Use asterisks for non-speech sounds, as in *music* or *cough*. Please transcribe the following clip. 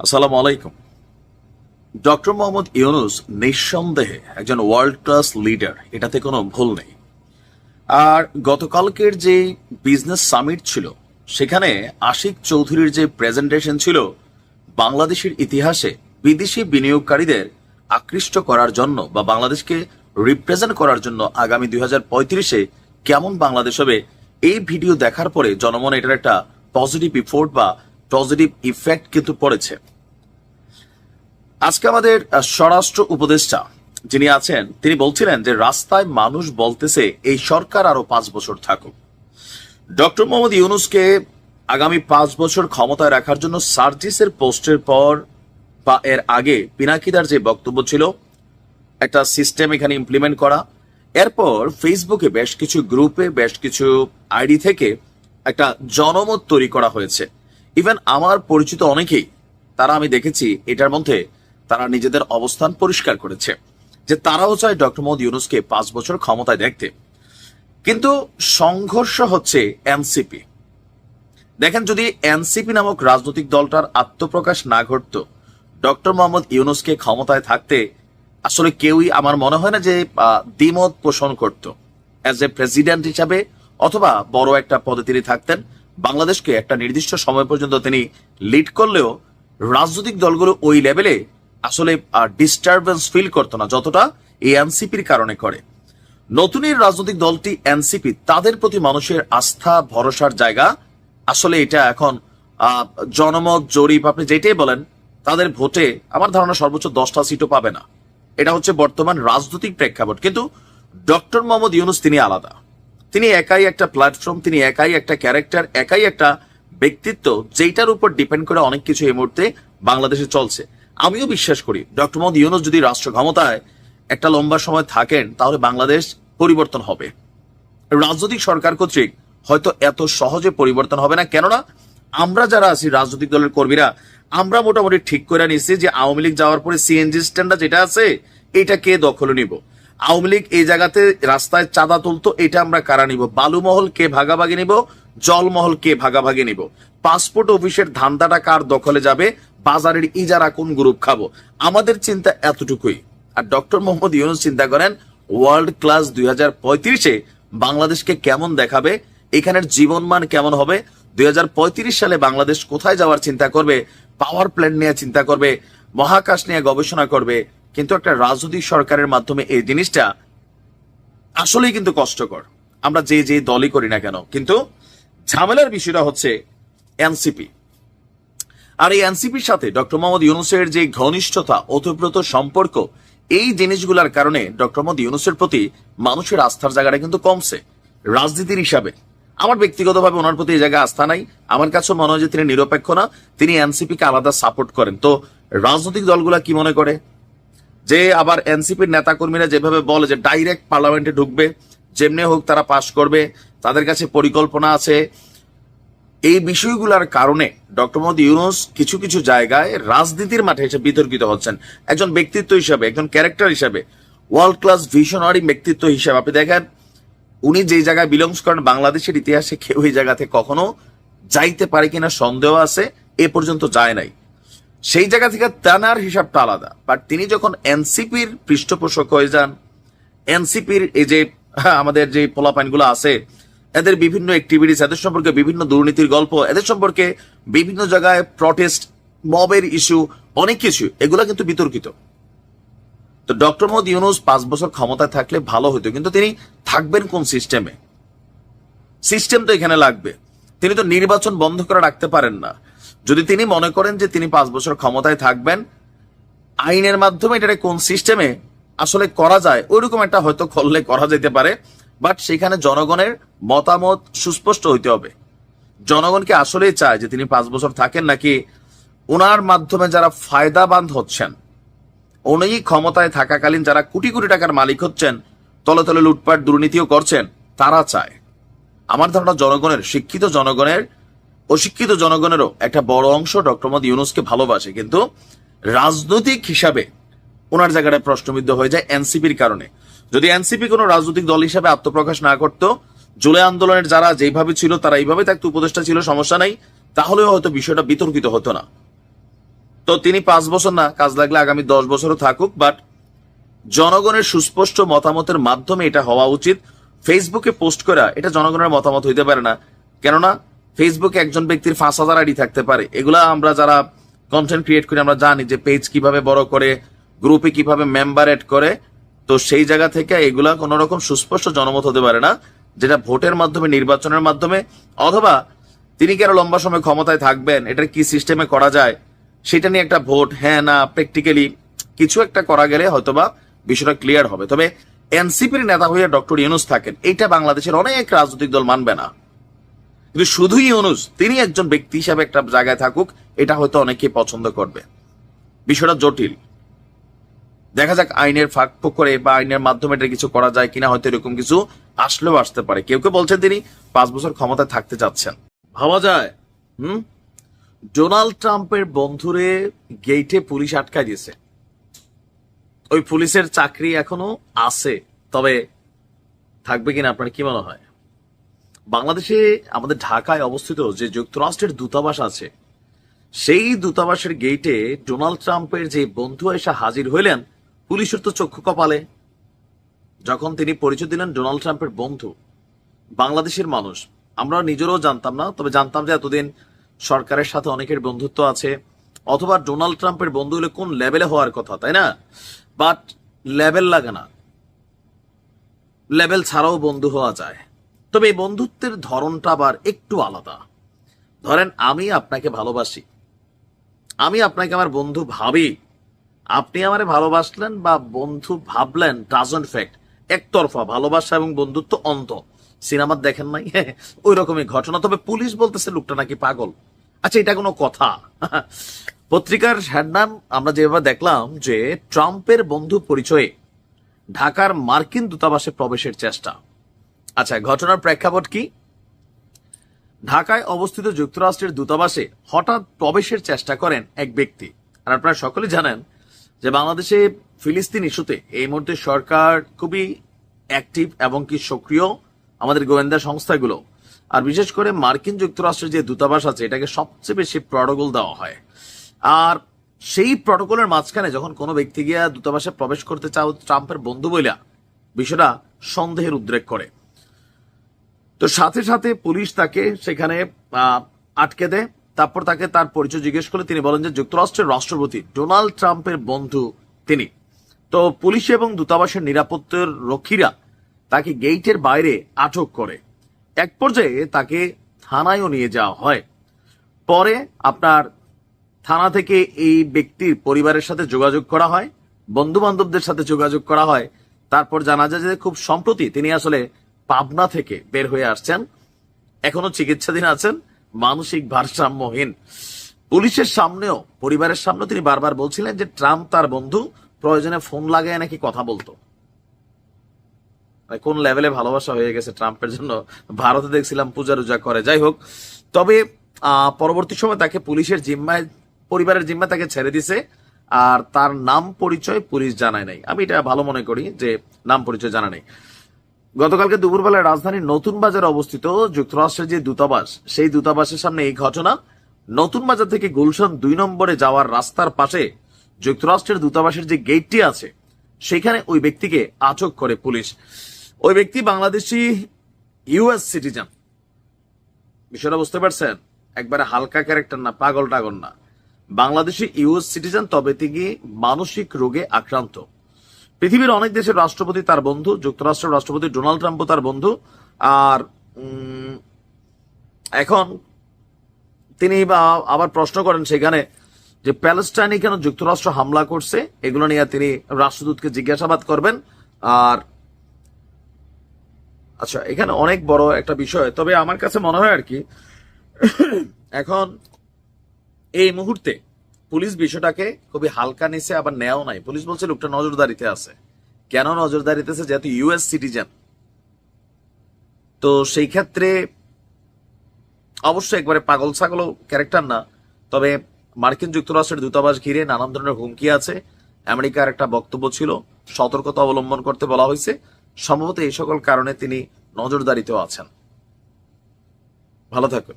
আসসালামু আলাইকুম। ডক্টর মোহাম্মদ ইউনুস নিঃসন্দেহে একজন ওয়ার্ল্ড ক্লাস লিডার এটাতে কোনো ভুল নেই। আর গতকালকের যে বিজনেস সামিট ছিল, সেখানে আশিক চৌধুরীর যে প্রেজেন্টেশন ছিল, বাংলাদেশের ইতিহাসে বিদেশি বিনিয়োগকারীদের আকৃষ্ট করার জন্য বা বাংলাদেশকে রিপ্রেজেন্ট করার জন্য আগামী দুই হাজার পঁয়ত্রিশে কেমন বাংলাদেশ হবে, এই ভিডিও দেখার পরে জনমনে এটার একটা পজিটিভ ইফোর্ট বা পজিটিভ ইফেক্ট কিন্তু পড়েছে। আজকে আমাদের স্বরাষ্ট্র উপদেষ্টা যিনি আছেন, তিনি বলছিলেন যে রাস্তায় মানুষ বলতেছে, এই সরকার আরও পাঁচ বছর থাকুক। ডক্টর মোহাম্মদ ইউনুসকে আগামী পাঁচ বছর ক্ষমতায় রাখার জন্য সার্জিসের পোস্টের পর বা এর আগে পিনাকিদার যে বক্তব্য ছিল, একটা সিস্টেম এখানে ইমপ্লিমেন্ট করা। এরপর ফেসবুকে বেশ কিছু গ্রুপে, বেশ কিছু আইডি থেকে একটা জনমত তৈরি করা হয়েছে। ইভেন আমার পরিচিত অনেকেই, তারা আমি দেখেছি, এটার মধ্যে তারা নিজেদের অবস্থান পরিষ্কার করেছে, যে তারাও চায় ডক্টর মোহাম্মদ ইউনুসকে পাঁচ বছর ক্ষমতায় দেখতে। কিন্তু সংঘর্ষ হচ্ছে এনসিপি। দেখেন, যদি এনসিপি নামক রাজনৈতিক দলটার আত্মপ্রকাশ না ঘটত, ডক্টর মোহাম্মদ ইউনুসকে ক্ষমতায় থাকতে আসলে কেউই আমার মনে হয় না যে দ্বিমত পোষণ করত। অ্যাজ এ প্রেসিডেন্ট হিসাবে অথবা বড় একটা পদে তিনি থাকতেন বাংলাদেশকে একটা নির্দিষ্ট সময় পর্যন্ত তিনি লিড করলেও রাজনৈতিক দলগুলো ওই লেভেলে আসলে ডিস্টারবেন্স ফিল করতো না, যতটা এই এনসিপির কারণে করে। নতুন এই রাজনৈতিক দলটি এনসিপি তাদের প্রতি মানুষের আস্থা, ভরসার জায়গা, আসলে এটা এখন জনমত, জরিপ, আপনি যেটাই বলেন, তাদের ভোটে আমার ধারণা সর্বোচ্চ দশটা সিটও পাবে না। এটা হচ্ছে বর্তমান রাজনৈতিক প্রেক্ষাপট। কিন্তু ডক্টর মোহাম্মদ ইউনুস তিনি আলাদা। তিনি একাই একটা প্ল্যাটফর্ম তিনি একাই একটা ক্যারেক্টার একাই একটা ব্যক্তিত্ব যেটার উপর ডিপেন্ড করে অনেক কিছু এই মুহূর্তে বাংলাদেশে চলছে। আমিও বিশ্বাস করি ডক্টর মোহাম্মদ ইউনুস যদি রাষ্ট্র ক্ষমতায় একটা লম্বা সময় থাকেন, তাহলে বাংলাদেশ পরিবর্তন হবে। রাজনৈতিক সরকার কর্তৃক হয়তো এত সহজে পরিবর্তন হবে না, কেননা আমরা যারা আছি, রাজনৈতিক দলের কর্মীরা, আমরা মোটামুটি ঠিক করে নিছি যে আওয়ামী লীগ যাওয়ার পরে সিএনজি স্ট্যান্ডটা যেটা আছে এটা কে দখলে নিব? আওয়ামী লীগ এই জায়গাতে রাস্তায় চাঁদা তুলতো, এটা আমরা কারা নিব? বালুমহল কে ভাগাভাগি নিব? জলমহল কে ভাগাভাগি নিব? পাসপোর্ট অফিসের ধান্দাটা কার দখলে যাবে? বাজারের ইজারা কোন গ্রুপ খাব? আমাদের চিন্তা এতটুকুই। আর ডক্টর মোহাম্মদ ইউনুস চিন্তা করেন ওয়ার্ল্ড ক্লাস দুই হাজার পঁয়ত্রিশে বাংলাদেশকে কেমন দেখাবে? এখানের জীবনমান কেমন হবে? দুই হাজার পঁয়ত্রিশ সালে বাংলাদেশ কোথায় যাওয়ার চিন্তা করবে? পাওয়ার প্ল্যান্ট নিয়ে চিন্তা করবে? মহাকাশ নিয়ে গবেষণা করবে? কিন্তু একটা রাজনৈতিক সরকারের মাধ্যমে এই জিনিসটা আসলেই কিন্তু কষ্টকর। আমরা যে যে দলই করি না কেন, কিন্তু ঝামেলার বিষয়টা হচ্ছে এনসিপি। আর এই এনসিপির সাথে ডক্টর মোহাম্মদ ইউনুসের যে ঘনিষ্ঠতা, ওতপ্রোত সম্পর্ক, এই জিনিসগুলোর কারণে ডক্টর মোহাম্মদ ইউনুসের প্রতি মানুষের আস্থার জায়গাটা কিন্তু কমছে, রাজনীতির হিসাবে। আমার ব্যক্তিগতভাবে ওনার প্রতি এই জায়গায় আস্থা নাই, আমার কাছে মনে হয় যে তিনি নিরপেক্ষ না, তিনি এনসিপি কে আলাদা সাপোর্ট করেন। তো রাজনৈতিক দলগুলা কি মনে করে? যে আবার এনসিপির নেতাকর্মীরা যেভাবে বলে যে ডাইরেক্ট পার্লামেন্টে ঢুকবে, যেমনি হোক তারা পাশ করবে, তাদের কাছে পরিকল্পনা আছে। এই বিষয়গুলোর কারণে ডক্টর মোহাম্মদ ইউনুস কিছু কিছু জায়গায় রাজনীতির মাঠে এসে বিতর্কিত হচ্ছেন। একজন ব্যক্তিত্ব হিসাবে, একজন ক্যারেক্টার হিসাবে ওয়ার্ল্ড ক্লাস ভিশনারি ব্যক্তিত্ব হিসাবে। আপনি দেখেন, উনি যে জায়গায় বিলংস করেন, বাংলাদেশের ইতিহাসে কেউ এই জায়গাতে কখনো যাইতে পারে কিনা সন্দেহ আছে, এ পর্যন্ত যায় নাই। সেই জায়গা থেকে তানার হিসাবটা আলাদা। বাট তিনি যখন এনসিপির পৃষ্ঠপোষক হয়ে যান, এনসিপির এই যে, *laughs* আমাদের যে পোলাপাইনগুলো আছে, এদের বিভিন্ন অ্যাক্টিভিটিস এদের সম্পর্কে বিভিন্ন দুর্নীতির গল্প, এদের সম্পর্কে বিভিন্ন জায়গায় প্রটেস্ট মবের ইস্যু অনেক কিছু, এগুলো কিন্তু বিতর্কিত। তো ডক্টর মোহাম্মদ ইউনুস পাঁচ বছর ক্ষমতায় থাকলে ভালো হতো, কিন্তু তিনি থাকবেন কোন সিস্টেমে সিস্টেম তো এখানে লাগবে। তিনি তো নির্বাচন বন্ধ করে রাখতে পারেন না। যদি তিনি মনে করেন যে তিনি পাঁচ বছর ক্ষমতায় থাকবেন, আইনের মাধ্যমে এটা কোন সিস্টেমে আসলে করা যায়, ওইরকম একটা হয়তো করলে করা যেতে পারে বাট সেখানে জনগণের মতামত সুস্পষ্ট হইতে হবে। জনগণকে আসলেই চায় যে তিনি পাঁচ বছর থাকেন, নাকি ওনার মাধ্যমে যারা ফায়দাবান হচ্ছেন উনি ক্ষমতায় থাকাকালীন যারা কোটি কোটি টাকার মালিক হচ্ছেন, তলে তলে লুটপাট, দুর্নীতিও করছেন, তারা চায়। আমার ধারণা জনগণের, শিক্ষিত জনগণের অশিক্ষিত জনগণেরও একটা বড় অংশ ডক্টর মোহাম্মদ ইউনুসকে ভালোবাসে, কিন্তু রাজনৈতিক হিসাবে ওনার জায়গাটা প্রশ্নবিদ্ধ হয়ে যায় এনসিপির কারণে। যদি এনসিপি কোনো রাজনৈতিক দল হিসাবে আত্মপ্রকাশ না করত, জুলাই আন্দোলনের যারা যেভাবে ছিল, তারা এইভাবে থাকতে, উপদেষ্টা ছিল, সমস্যা নাই, তাহলেও হয়তো বিষয়টা বিতর্কিত হতো না। তো তিনি পাঁচ বছর না, কাজ লাগলে আগামী দশ বছরও থাকুক বাট জনগণের সুস্পষ্ট মতামতের মাধ্যমে এটা হওয়া উচিত। ফেসবুকে পোস্ট করা, এটা জনগণের মতামত হইতে পারে না। কেননা ফেসবুকে একজন ব্যক্তির পাঁচ হাজার আইডি থাকতে পারে। এগুলা আমরা যারা কন্টেন্ট ক্রিয়েট করি, আমরা জানি যে পেজ কীভাবে বড় করে গ্রুপে কীভাবে মেম্বার এড করে। তো সেই জায়গা থেকে এগুলা কোন রকম সুস্পষ্ট জনমত হতে পারে না, যেটা ভোটের মাধ্যমে, নির্বাচনের মাধ্যমে, অথবা তিনি কি আরও লম্বা সময় ক্ষমতায় থাকবেন, এটা কি সিস্টেমে করা যায়, সেটা নিয়ে একটা ভোট হ্যাঁ না প্র্যাকটিক্যালি কিছু একটা করা গেলে হয়তোবা বিষয়টা ক্লিয়ার হবে। তবে এনসিপির নেতা হয়ে ডক্টর ইউনুস থাকেন, এইটা বাংলাদেশের অনেক রাজনৈতিক দল মানবে না। কিন্তু শুধুই ইউনুস, তিনি একজন ব্যক্তি হিসাবে একটা জায়গায় থাকুক, এটা হয়তো অনেকে পছন্দ করবে। বিষয়টা জটিল। দেখা যাক আইনের ফাঁক করে বা আইনের মাধ্যমে এটা কিছু করা যায় কিনা, হয়তো এরকম কিছু আসলেও আসতে পারে। কেউ কেউ বলছেন তিনি পাঁচ বছর ক্ষমতায় থাকতে চাচ্ছেন। ভাবা যায়, হুম? ডোনাল্ড ট্রাম্পের বন্ধুরে গেইটে পুলিশ আটকায় দিয়েছে। ওই পুলিশের চাকরি এখনও আছে, তবে থাকবে কিনা আপনার কি মনে হয়? বাংলাদেশে আমাদের ঢাকায় অবস্থিত যে যুক্তরাষ্ট্রের দূতাবাস আছে, সেই দূতাবাসের গেইটে ডোনাল্ড ট্রাম্পের যে বন্ধু এসে হাজির হইলেন, পুলিশের তো চক্ষু কপালে। যখন তিনি পরিচয় দিলেন ডোনাল্ড ট্রাম্পের বন্ধু, বাংলাদেশের মানুষ আমরা নিজেরাও জানতাম না, তবে জানতাম যে এতদিন সরকারের সাথে অনেকের বন্ধুত্ব আছে, অথবা ডোনাল্ড ট্রাম্পের বন্ধু হলে কোন লেভেলে হওয়ার কথা, তাই না? বাট লেভেল লাগে না। লেভেল ছাড়াও বন্ধু হওয়া যায়। তবে এই বন্ধুত্বের ধরনটা আবার একটু আলাদা। ধরেন আমি আপনাকে ভালোবাসি। আমি আপনাকে আমার বন্ধু ভাবি। আপনি আমারে ভালোবাসলেন বা বন্ধু ভাবলেন ডাজন্ট ফ্যাক্ট একতরফা ভালোবাসা এবং বন্ধুত্ব অন্ত। সিনেমার দেখেন নাই? *laughs* ওই রকমই ঘটনা। তবে পুলিশ বলতেছে লোকটা নাকি পাগল। আচ্ছা এটা কোনো কথা। *laughs* পত্রিকার হেডনাম আমরা যেভাবে দেখলাম যে ট্রাম্পের বন্ধু পরিচয়ে ঢাকার মার্কিন দূতাবাসে প্রবেশের চেষ্টা। আচ্ছা ঘটনার প্রেক্ষাপট কি? ঢাকায় অবস্থিত যুক্তরাষ্ট্রের দূতাবাসে হঠাৎ প্রবেশের চেষ্টা করেন এক ব্যক্তি। আর আপনারা সকলে জানেন যে বাংলাদেশে ফিলিস্তিন ইস্যুতে এই মুহূর্তে সরকার খুবই অ্যাক্টিভ এবং কি সক্রিয় আমাদের গোয়েন্দা সংস্থাগুলো। আর বিশেষ করে মার্কিন যুক্তরাষ্ট্রের যে দূতাবাস আছে, এটাকে সবচেয়ে বেশি প্রটোকল দেওয়া হয়। আর সেই প্রটোকলের মাঝখানে যখন কোনো ব্যক্তি গিয়া দূতাবাসে প্রবেশ করতে চাও, ট্রাম্পের বন্ধু বইলা বিষয়টা সন্দেহের উদ্রেক করে। তো সাথে সাথে পুলিশ তাকে সেখানে আটকে দেয়। তারপর তাকে তার পরিচয় জিজ্ঞেস করে তিনি বলেন যে যুক্তরাষ্ট্রের রাষ্ট্রপতি ডোনাল্ড ট্রাম্পের বন্ধু তিনি। তো পুলিশ এবং দূতাবাসের নিরাপত্তার রক্ষীরা তাকে গেইটের বাইরে আটক করে। এক পর্যায়ে তাকে থানায়ও নিয়ে যাওয়া হয়। পরে আপনার থানা থেকে এই ব্যক্তির পরিবারের সাথে যোগাযোগ করা হয় বন্ধু বান্ধবদের সাথে যোগাযোগ করা হয়। তারপর জানা যায় যে খুব সম্প্রতি তিনি আসলে পাবনা থেকে বের হয়ে আসছেন। এখনও চিকিৎসাধীন আছেন, মানসিক ভারসাম্যহীন। পুলিশের সামনেও, পরিবারের সামনেও তিনি বারবার বলছিলেন যে ট্রাম্প তার বন্ধু, প্রয়োজনে ফোন লাগায় নাকি কথা বলতো। কোন লেভেলে ভালোবাসা হয়ে গেছে ট্রাম্পের জন্য? ভারতে দেখছিলাম পূজা রুজা করে। যাই হোক, তবে পরবর্তী সময় তাকে পুলিশের জিম্মায়, পরিবারের জিম্মায় তাকে ছেড়ে দিছে। আর তার নাম পরিচয় পুলিশ জানায় নাই। আমি এটা ভালো মনে করি যে নাম পরিচয় জানা নেই। গতকালকে দুপুরবেলায় রাজধানীর নতুন বাজারে অবস্থিত যুক্তরাষ্ট্রের যে দূতাবাস, সেই দূতাবাসের সামনে এই ঘটনা। নতুন বাজার থেকে গুলশান দুই নম্বরে যাওয়ার রাস্তার পাশে যুক্তরাষ্ট্রের দূতাবাসের যে গেটটি আছে, সেখানে ওই ব্যক্তিকে আটক করে পুলিশ। ওই ব্যক্তি বাংলাদেশি ইউএস সিটিজেন। বিষয়টা বুঝতে পারছেন? একবারে হালকা ক্যারেক্টার না, পাগল টাগল না। বাংলাদেশি ইউএস সিটিজেন, তবে তিনি মানসিক রোগে আক্রান্ত। পৃথিবীর অনেক দেশের রাষ্ট্রপতি তার বন্ধু, যুক্তরাষ্ট্রের রাষ্ট্রপতি ডোনাল্ড ট্রাম্পও তার বন্ধু। আর এখন তিনি আবার প্রশ্ন করেন সেখানে যে প্যালেস্টাইনে কেন যুক্তরাষ্ট্র হামলা করছে? এগুলো নিয়ে তিনি রাষ্ট্রদূতকে জিজ্ঞাসাবাদ করবেন। আর আচ্ছা এখানে অনেক বড় একটা বিষয়। তবে আমার কাছে মনে হয় আর কি, এখন এই মুহূর্তে পুলিশ বিষয়টাকে খুবই হালকা নিছে, আবার নেও নাই। পুলিশ বলছে, লোকটা নজরদারিতে আছে। কেন নজরদারিতে আছে? যেহেতু ইউএস সিটিজেন তো সেই ক্ষেত্রে অবশ্যই একবারে পাগল ছাগল ক্যারেক্টার না, তবে মার্কিন যুক্তরাষ্ট্রের দূতাবাস ঘিরে নানান ধরনের হুমকি আছে। আমেরিকার একটা বক্তব্য ছিল, সতর্কতা অবলম্বন করতে বলা হয়েছে। সম্ভবত এই সকল কারণে তিনি নজরদারিতেও আছেন। ভালো থাকুন।